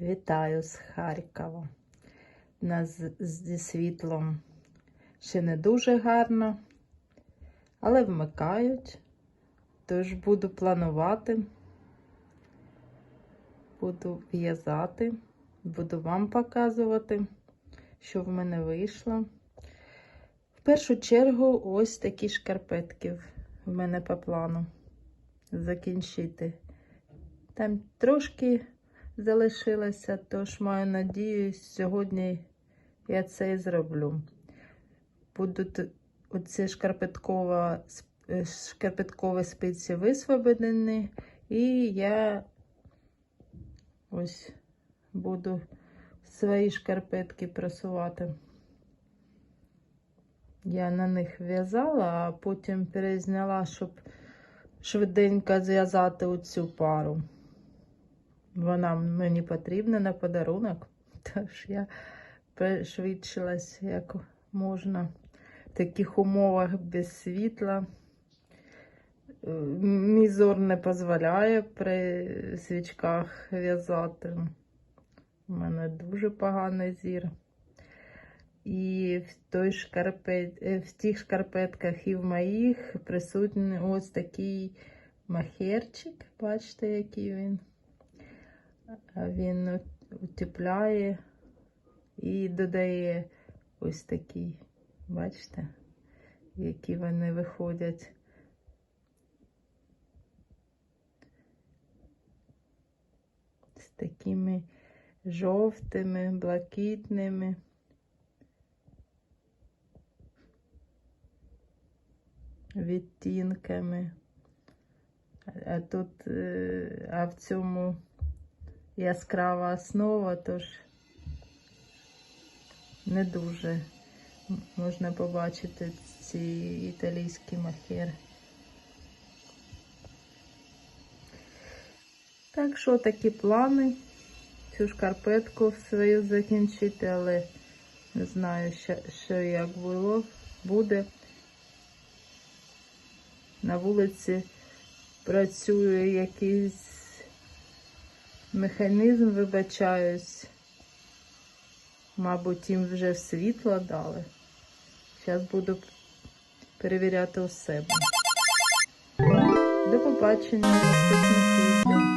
Вітаю з Харкова. Нас зі світлом ще не дуже гарно, але вмикають. Тож буду планувати, буду в'язати, буду вам показувати, що в мене вийшло. В першу чергу, ось такі шкарпетки в мене по плану закінчити. Там трошки залишилося, тож маю надію, сьогодні я це і зроблю. Будуть оці е, шкарпеткові спиці висвободені, і я ось буду свої шкарпетки просувати. Я на них в'язала, а потім перезняла, щоб швиденько зв'язати оцю пару. Вона мені потрібна на подарунок, тож я пришвидшилась як можна в таких умовах без світла. Е, Мій зор не дозволяє при свічках в'язати. У мене дуже поганий зір. І в, той шкарпет, е, в тих шкарпетках і в моїх присутній ось такий махерчик. Бачите, який він. Він утепляє і додає ось такий, бачите, які вони виходять. З такими жовтими, блакитними. Відтінками. А тут, е, а в цьому яскрава основа, тож не дуже можна побачити ці італійські махери. Так що такі плани. Цю шкарпетку свою закінчити, але не знаю, що, що як було, буде. На вулиці працює якийсь механізм, вибачаюсь. Мабуть, їм вже світло дали. Зараз буду перевіряти у себе. До побачення наступних наступних